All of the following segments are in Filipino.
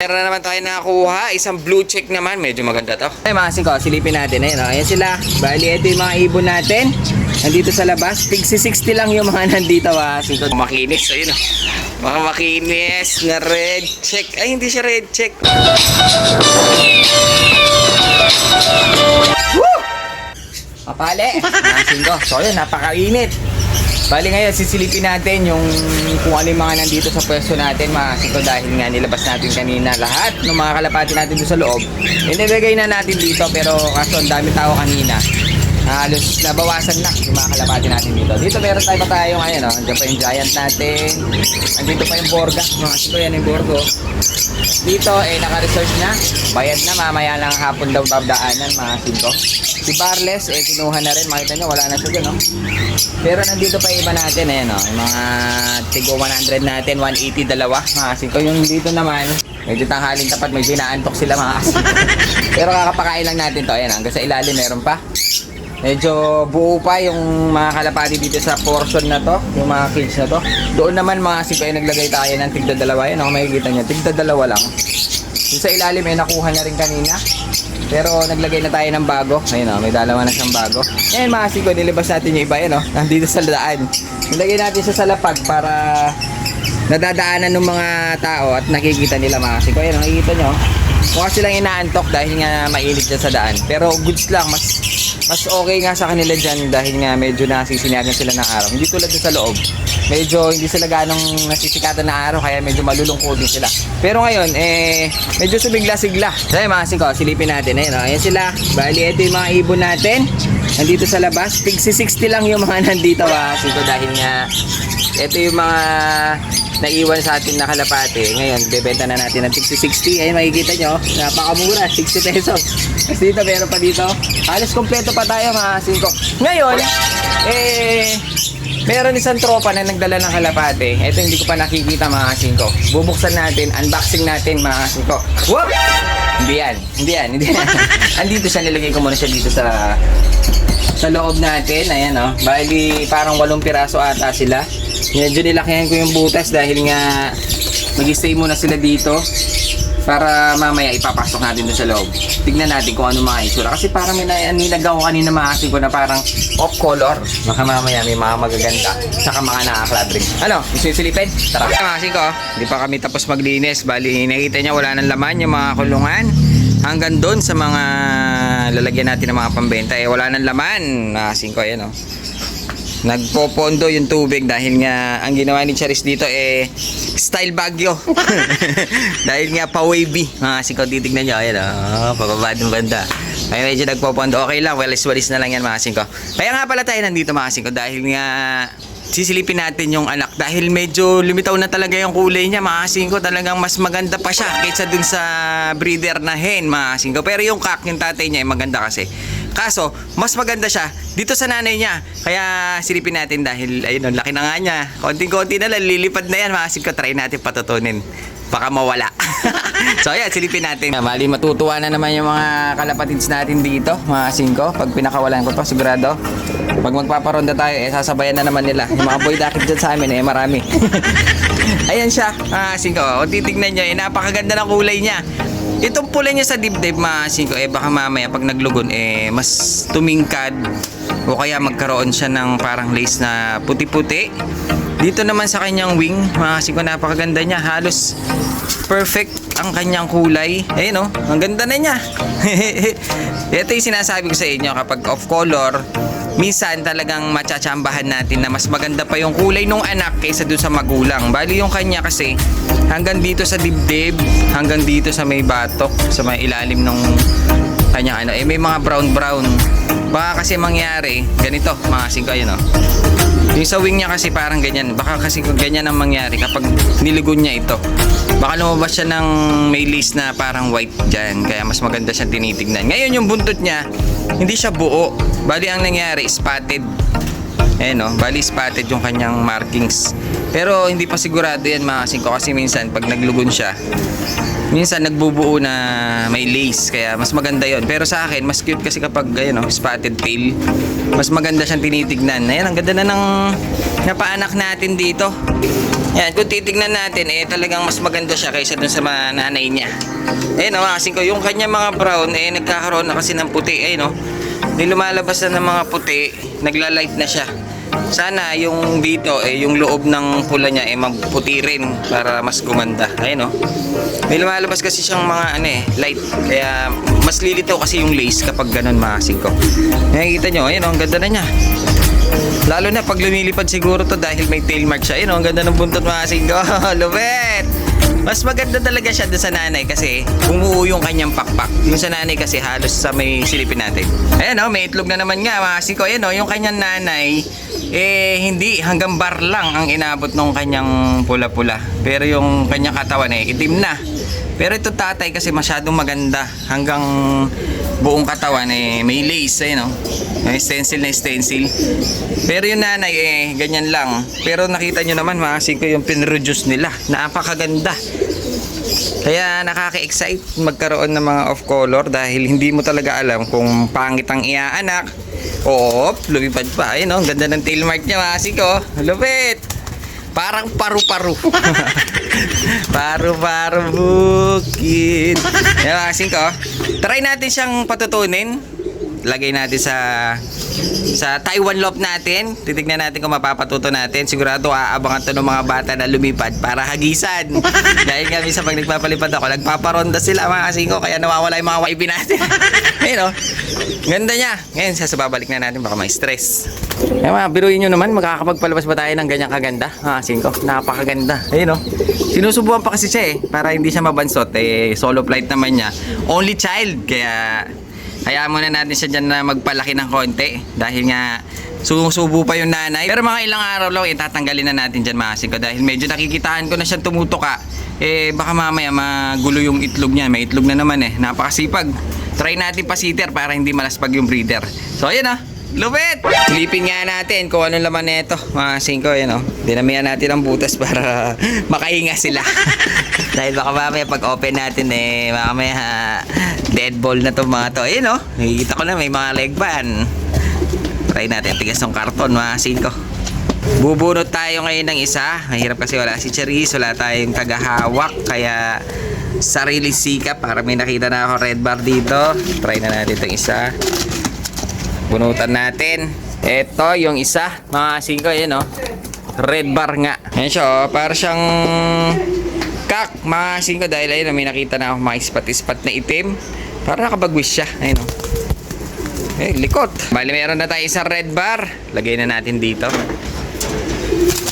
Meron na naman tayo nakakuha, isang blue check naman, medyo maganda to. Ay mga singko, silipin natin, ayun, oh. ayan sila. Bali, ito yung mga ibon natin. Nandito sa labas, tigsi 60 lang yung mga nandito mga singko. Makinis, ayun oh. Mga makinis na red check. Ay, hindi siya red check. Woo! Papali! Mga singko. So, yun, napakainit. Bali ngayon, sisilipin natin yung kung ano yung mga nandito sa pwesto natin, mga singko, dahil nga nilabas natin kanina lahat ng mga kalapati natin doon sa loob. Inilagay na natin dito, pero kaso ang dami tao kanina. Halos nabawasan na yung mga kalapati natin dito. Dito meron tayo pa tayo ngayon, no? Andiyan pa yung giant natin. Andito pa yung borga. Mga singko, yan yung borgo. Dito, eh, naka-research na. Bayad na, mamaya lang hapon daw babdaanan, mga singko. Si Barles, eh, kinuha na rin. Makita nyo, wala na siya dun, no? Pero nandito pa iba natin, eh, no? Yung mga tigo 100 natin, 180 dalawa, mga singko. Yung dito naman, medyo tanghaling tapat, medyo inaantok sila, mga singko. Pero kakapakain lang natin to, ayan, hanggang sa ilalim meron pa. Medyo buo pa yung mga kalapati dito sa portion na to, yung mga cage na to. Doon naman mga singko ay naglagay tayo ng tigda dalawa. Yan, kung makikita nyo, tigda dalawa lang. Yung sa ilalim ay nakuha na rin kanina. Pero naglagay na tayo ng bago. Ayun o, may dalawa na siyang bago. Ngayon mga singko, nilabas natin yung iba yan o. Nandito sa daan. Nilagay natin sa lapag para nadadaanan ng mga tao at nakikita nila mga singko. Ayun, nakikita nyo. Mukha silang inaantok dahil nga mainit dyan sa daan. Pero goods lang, mas mas okay nga sa kanila dyan dahil nga medyo nasisinagan sila ng araw. Hindi tulad sa loob. Medyo hindi sila ganong nasisikatan ng araw kaya medyo malulungkotin sila. Pero ngayon, eh, medyo sumigla-sigla. Kaya mga singko, silipin natin. Ayan, oh, ayan sila. Bali, ito yung mga ibon natin. Nandito sa labas. Tigsi 60 lang yung mga nandito mga singko dahil nga ito yung mga naiwan sa atin na kalapate. Ngayon, bebenta na natin ng tigsi 60. Ayun, makikita nyo. Napakamura, 60 pesos. Kasi dito, meron pa dito. Halos kompleto pa tayo mga singko. Ngayon, eh, meron isang tropa na nagdala ng kalapate. Ito hindi ko pa nakikita mga singko. Bubuksan natin, unboxing natin mga singko. Whoop! Hindi yan, hindi yan, hindi yan. Andito siya, nilagay ko muna siya dito sa sa loob natin. Ayan oh. Bali, parang walong piraso ata sila. Medyo nilakihan ko yung butas dahil nga mag-stay muna sila dito para mamaya ipapasok natin doon sa loob. Tignan natin kung ano mga itsura. Kasi parang may nilagaw ko kanina maasin ko na parang off color. Baka mamaya may mga magaganda. Saka mga nakakladring. Ano? Gusto yung silipin? Tara. Maasin ko. Hindi pa kami tapos maglinis. Bali, nakita niya wala nang laman yung mga kulungan. Hanggang doon sa mga lalagyan natin ng mga pambenta. Eh, wala nang laman. Maasin ko. Ayan oh. Nagpopondo yung tubig dahil nga ang ginawa ni Charis dito eh style bagyo. dahil nga pa wavy. Mga sikaw titignan nyo. Ayan oh, pababa ng banda. Ay medyo nagpopondo. Okay lang, walis-walis na lang yan mga singko. Kaya nga pala tayo nandito mga singko dahil nga sisilipin natin yung anak dahil medyo lumitaw na talaga yung kulay niya mga singko talagang mas maganda pa siya kaysa dun sa breeder na hen mga singko pero yung kak yung tatay niya ay maganda kasi kaso mas maganda siya dito sa nanay niya kaya silipin natin dahil ayun ang laki na nga niya konting-konti na lang lilipad na yan mga singko try natin patutunin baka mawala. so ayan, silipin natin. Mali matutuwa na naman yung mga kalapatids natin dito, mga singko. Pag pinakawalan ko to, sigurado. Pag magpaparonda tayo, eh, sasabayan na naman nila. Yung mga boy dakit dyan sa amin, eh, marami. ayan siya, mga singko. O titignan nyo, eh, napakaganda ng kulay niya. Itong pula niya sa dibdib, mga singko, eh, baka mamaya pag naglugon, eh, mas tumingkad. O kaya magkaroon siya ng parang lace na puti-puti. Dito naman sa kanyang wing, mga singko, napakaganda niya. Halos perfect ang kanyang kulay. Ayun oh, ang ganda na niya. Ito yung sinasabi ko sa inyo kapag off color, minsan talagang machachambahan natin na mas maganda pa yung kulay nung anak kaysa dun sa magulang. Bali yung kanya kasi hanggang dito sa dibdib, hanggang dito sa may batok, sa may ilalim ng kanya ano, eh may mga brown brown. Baka kasi mangyari, ganito, mga singko, ayun oh. Yung sa wing niya kasi parang ganyan. Baka kasi ganyan ang mangyari kapag niligon niya ito. Baka lumabas siya ng may lace na parang white dyan. Kaya mas maganda siyang tinitignan. Ngayon yung buntot niya, hindi siya buo. Bali ang nangyari, spotted. Eh no, bali spotted yung kanyang markings. Pero hindi pa sigurado yan mga singko kasi minsan pag naglugon siya, minsan nagbubuo na may lace. Kaya mas maganda yon pero sa akin mas cute kasi kapag ayun no, spotted tail. Mas maganda siyang tinitignan. Ayan ang ganda na ng napaanak natin dito Yan, kung titignan natin, eh talagang mas maganda siya kaysa dun sa mga nanay niya. No, kasi ko, yung kanya mga brown, eh nagkakaroon na kasi ng puti, eh no. Di lumalabas na ng mga puti, nagla-light na siya. Sana yung dito, eh yung loob ng pula niya, eh magputi rin para mas gumanda. Ayun no. May lumalabas kasi siyang mga ano eh, light. Kaya mas lilitaw kasi yung lace kapag ganun mga singko. Nakikita nyo, ayun oh, ang ganda na niya. Lalo na pag lumilipad siguro to dahil may tail mark siya. Ayun oh, ang ganda ng buntot mga singko. Lubet! Mas maganda talaga siya doon sa nanay kasi umuo yung kanyang pakpak. Yung sa nanay kasi halos sa may silipin natin. Ayan oh, may itlog na naman nga mga singko. Ayan oh, yung kanyang nanay eh hindi hanggang bar lang ang inabot ng kanyang pula-pula. Pero yung kanyang katawan eh itim na. Pero ito tatay kasi masyadong maganda hanggang buong katawan eh may lace eh no. May stencil na stencil. Pero yung nanay eh ganyan lang. Pero nakita nyo naman mga siko yung pinreduce nila. Napakaganda. Kaya nakaka-excite magkaroon ng mga off color dahil hindi mo talaga alam kung pangit ang iaanak. Oo, lumipad pa. Oh, ang ganda ng tail mark niya mga siko. Lupit! Parang paru-paru. paru-paru bukid. Yan mga singko. Try natin siyang patutunin. Lagay natin sa sa Taiwan loft natin. Titignan natin kung mapapatuto natin. Sigurado aabangan to ng mga bata na lumipad para hagisan. Dahil nga minsan pag nagpapalipad ako, nagpaparonda sila mga singko kaya nawawala yung mga waibi natin. Ayun oh. Ganda niya. Ngayon, sasababalik na natin baka may stress. Eh mga biruin nyo naman, makakapagpalabas ba tayo ng ganyang kaganda? Ah, singko, napakaganda. Ayun oh. Sinusubukan pa kasi siya eh, para hindi siya mabansot. Eh, solo flight naman niya. Only child, kaya hayaan muna natin siya dyan na magpalaki ng konti. Dahil nga, sumusubo pa yung nanay. Pero mga ilang araw lang, eh, tatanggalin na natin dyan mga singko. Dahil medyo nakikitaan ko na siya tumutuka. Eh, baka mamaya magulo yung itlog niya. May itlog na naman eh. Napakasipag. Try natin pa sitter para hindi malaspag yung breeder. So, ayan ah. Lupit! Silipin nga natin kung ano laman nito. Mga singko, yan o. Dinamihan natin ang butas para makahinga sila. Dahil baka mamaya pag open natin eh, mamaya dead ball na to mga to. Ayun o, nakikita ko na may mga leg band. Try natin, tigas ng karton mga singko. Bubunot tayo ngayon ng isa. Mahirap kasi wala si Cherise, wala tayong tagahawak. Kaya sarili sikap para may nakita na ako red bar dito. Try na natin itong isa. Bunutan natin. Ito yung isa. Mga singko, yan oh. Red bar nga. Yan siya oh. Para siyang kak. Mga singko dahil ayun oh, may nakita na ako mga ispat-ispat na itim. Para nakabagwis siya. Ayun oh. Eh, likot. Bali, meron na tayo isang red bar. Lagay na natin dito.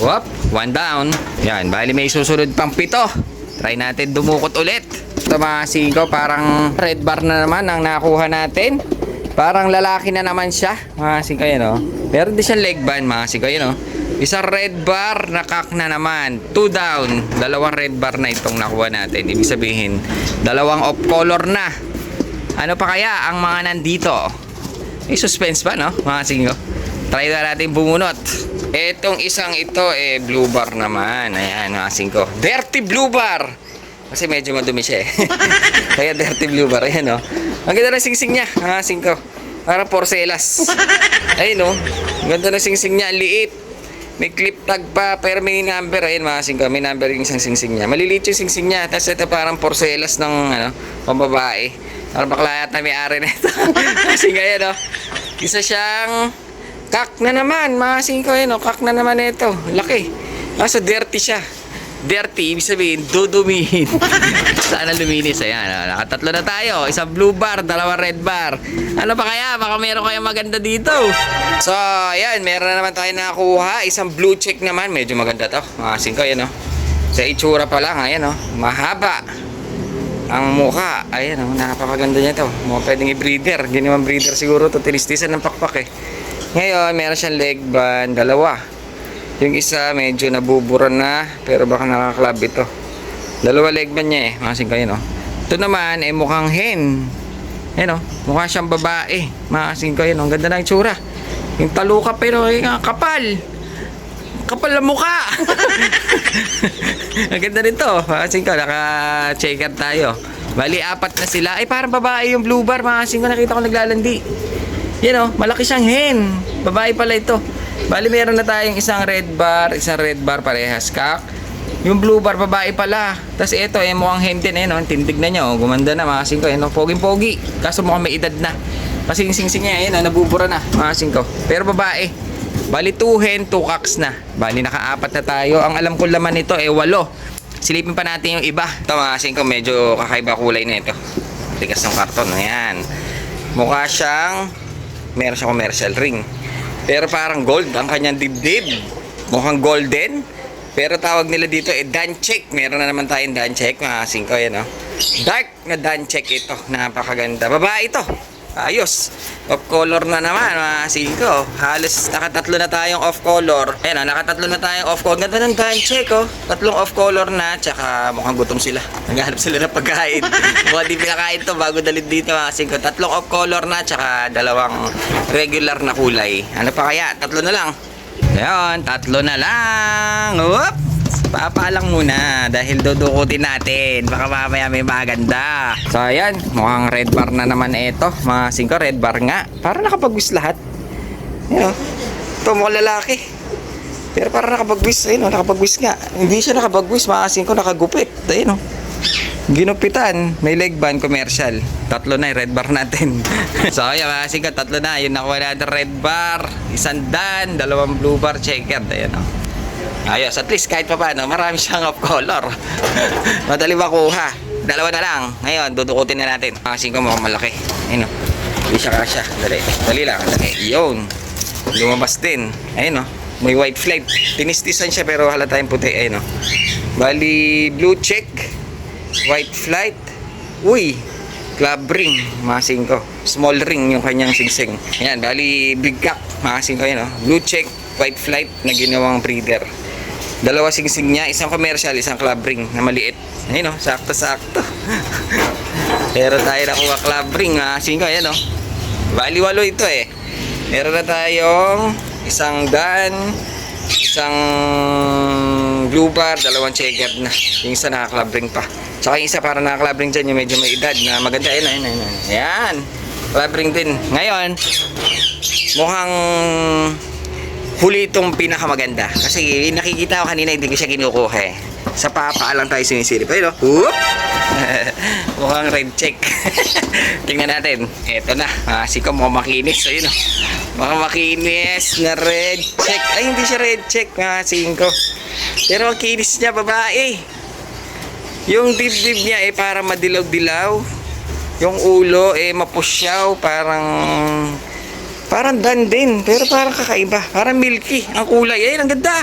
Whoop, one down. Yan, bali may susunod pang pito. Try natin dumukot ulit. Ito mga singko, parang red bar na naman ang nakuha natin. Parang lalaki na naman siya. Mga singko yan o. Meron din siyang leg band mga singko yan o. Isang red bar, nakak na naman. Two down. Dalawang red bar na itong nakuha natin. Ibig sabihin, dalawang off color na. Ano pa kaya ang mga nandito? May suspense pa, no? Mga singko. Try na natin bumunot. Etong isang ito, eh, blue bar naman. Ayan, mga singko. Dirty blue bar! Kasi medyo madumi siya eh. Kaya dirty blue bar. Ayan, no? Ang ganda ng singsing niya, mga singko. Parang porcelas. Ayun, no? Ang ganda ng singsing niya. Liit. May clip tag pa, pero may number. Ayun, mga singko. May number yung isang singsing niya. Maliliit yung singsing niya. Tapos ito parang porcelas ng, ano, pambabae. Parang bakla yata may ari na ito. Kasi ngayon, no? Isa siyang kak na naman, mga singko yun, oh. kak na naman ito. Laki. Kaso dirty siya. Dirty, ibig sabihin, dudumihin. Sana luminis. Ayan, oh. nakatatlo na tayo. Isang blue bar, dalawa red bar. Ano pa kaya? Baka meron kayong maganda dito. So, ayan, meron na naman tayo nakakuha. Isang blue check naman. Medyo maganda to. Mga singko, yan oh. Sa itsura pa lang, ayan oh. Mahaba ang mukha. Ayan, oh, napakaganda niya to. Mga pwedeng i-breeder. Hindi naman breeder siguro to. Tinistisan ng pakpak eh. Ngayon, meron siyang leg band, dalawa. Yung isa, medyo nabubura na, pero baka nakaklab ito. Dalawa leg band niya eh. Masin kayo, no? Ito naman, eh, mukhang hen. Ayan, oh. Mukha siyang babae. Masin kayo, no? Ang ganda ng itsura. Yung taluka, pero eh, kapal. Kapal na mukha. Ang ganda nito. Masin ko, naka-checker tayo. Bali, apat na sila. Ay, parang babae yung blue bar. Masin ko, nakita ko naglalandi. Yan o, malaki siyang hen. Babae pala ito. Bali, meron na tayong isang red bar, isang red bar parehas kak. Yung blue bar, babae pala. Tapos ito, eh, mukhang hente na yun. Oh. Tindig na niya. Oh. Gumanda na, mga singko. Ano, poging-pogi. Kaso mukhang may edad na. Kasi yung sing-sing niya, yun, oh, nabubura na, mga singko. Pero babae. Bali, 2 hen, 2 cocks na. Bali, nakaapat na tayo. Ang alam ko laman nito, eh, walo. Silipin pa natin yung iba. Ito, mga singko, medyo kakaiba kulay na ito. Tigas ng karton. Ayan. Mukha siyang meron siyang commercial ring. Pero parang gold ang kanyang dibdib. Mukhang golden. Pero tawag nila dito eh Danchek. Meron na naman tayong Danchek mga singko yan oh. Dark na Danchek ito. Napakaganda. Babae ito. Ayos. Off color na naman mga singko. Halos nakatatlo na tayong off color. Ayan oh, nakatatlo na tayong off color. Ganda ng Danchek oh. Tatlong off color na. Tsaka mukhang gutom sila. Naghahanap sila ng pagkain. Mukhang di pinakain to bago dalit dito mga singko. Tatlong off color na. Tsaka dalawang regular na kulay. Ano pa kaya? Tatlo na lang. Ayun, tatlo na lang. Whoop! Papa lang muna dahil dudukutin natin. Baka mamaya may maganda. So ayan, mukhang red bar na naman ito. Mga singko, red bar nga. Para nakapag-wish lahat. Ayun, oh. ito mukhang lalaki. Pero para nakapag-wish, ayun, oh, nakapag-wish nga. Hindi siya nakapag-wish, mga singko, nakagupit. Ayun, oh. Ginupitan, may leg band commercial. Tatlo na yung red bar natin. so ayan mga singko, tatlo na. Yung nakuha natin red bar, isang dan, dalawang blue bar checkered. Ayan o. Ayos, at least kahit pa paano, marami siyang off color. Madali makuha. Dalawa na lang. Ngayon, dudukutin na natin. Mga singko mukhang malaki. Ayun o. Hindi siya kasya. Dali. Dali lang. Dali. Yun. Lumabas din. Ayun o. May white flag. Tinistisan siya pero halata yung puti. Ayun o. Bali, blue check white flight. Uy, club ring, mga singko. Small ring yung kanyang singsing. Yan, bali big cock, mga singko yan, oh. Blue check, white flight na ginawang breeder. Dalawa singsing niya, isang commercial, isang club ring na maliit. Ayun, oh, sakto-sakto. Pero tayo nakuha club ring, mga singko, yan, oh. Bali walo ito eh. Meron na tayong isang dan, isang blue bar, dalawang checkered na. Yung isa naka-club ring pa. Tsaka yung isa para naka-club ring dyan, yung medyo may edad na maganda. Ayan, ayan, ayan. Ayan. Club ring din. Ngayon, mukhang huli itong pinakamaganda. Kasi nakikita ko kanina, hindi ko siya kinukuha eh. Sa papa lang tayo sinisilip. Ayun, oh. Whoop! mukhang red check. Tingnan natin. Eto na. Ah, siko mukhang makinis. Ayun, oh. Mukhang makinis na red check. Ay, hindi siya red check, mga singko. Pero ang kinis niya, babae. Yung dibdib niya eh para madilaw-dilaw. Yung ulo eh mapusyaw, parang parang dan din, pero parang kakaiba. Parang milky ang kulay. Ayun, ang ganda.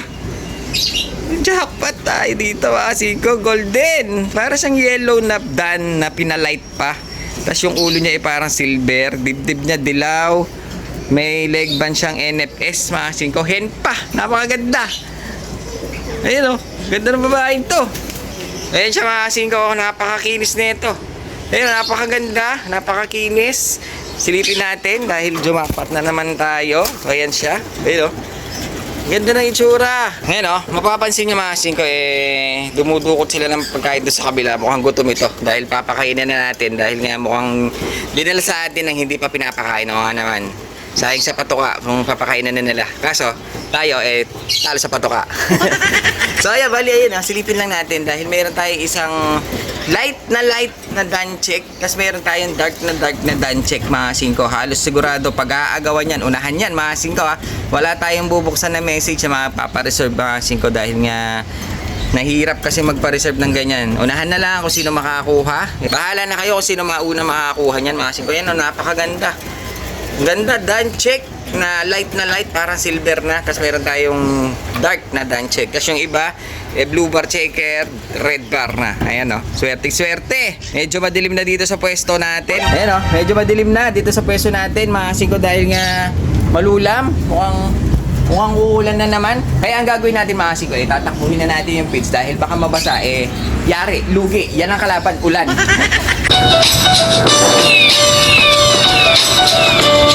Jackpot tayo dito, kasi ko golden. Para siyang yellow na dan na pinalight pa. Tapos yung ulo niya ay parang silver, dibdib niya dilaw. May leg band siyang NFS, mga singko. Hen pa, napakaganda. Ayun oh, ganda ng babaeng to. Ayun siya mga singko, napakakinis nito. Ayun, napakaganda, napakakinis. Silipin natin dahil jumapat na naman tayo. Ayan siya. Ayun oh. Ganda ng itsura. Ngayon oh, mapapansin niyo mga singko eh dumudukot sila ng pagkain doon sa kabila. Mukhang gutom ito dahil papakainin na natin dahil nga mukhang dinala sa atin ng hindi pa pinapakain. O nga naman. Sayang sa patuka kung papakainan na nila. Kaso, tayo eh talo sa patuka. so ayan, bali ayun ah, silipin lang natin dahil meron tayong isang light na light na dan check. Tapos meron tayong dark na dark na dan check mga singko. Halos sigurado pag-aagawan yan, unahan yan mga singko ha. Wala tayong bubuksan na message sa mga papareserve mga singko dahil nga Nahirap kasi magpa-reserve ng ganyan. Unahan na lang kung sino makakakuha. Bahala na kayo kung sino mauna makakakuha niyan. Mga singko, yan, oh, napakaganda. Ganda, dan check na light na light, parang silver na. Tapos meron tayong dark na dan check. Tapos yung iba, eh, blue bar checker, red bar na. Ayan o, swerte swerte. Medyo madilim na dito sa pwesto natin. Ayan o, medyo madilim na dito sa pwesto natin. Mga singko dahil nga malulam. Mukhang Mukhang uulan na naman. Kaya ang gagawin natin mga singko, eh, tatakbuhin na natin yung pitch dahil baka mabasa, eh, yari, lugi. Yan ang kalaban, ulan.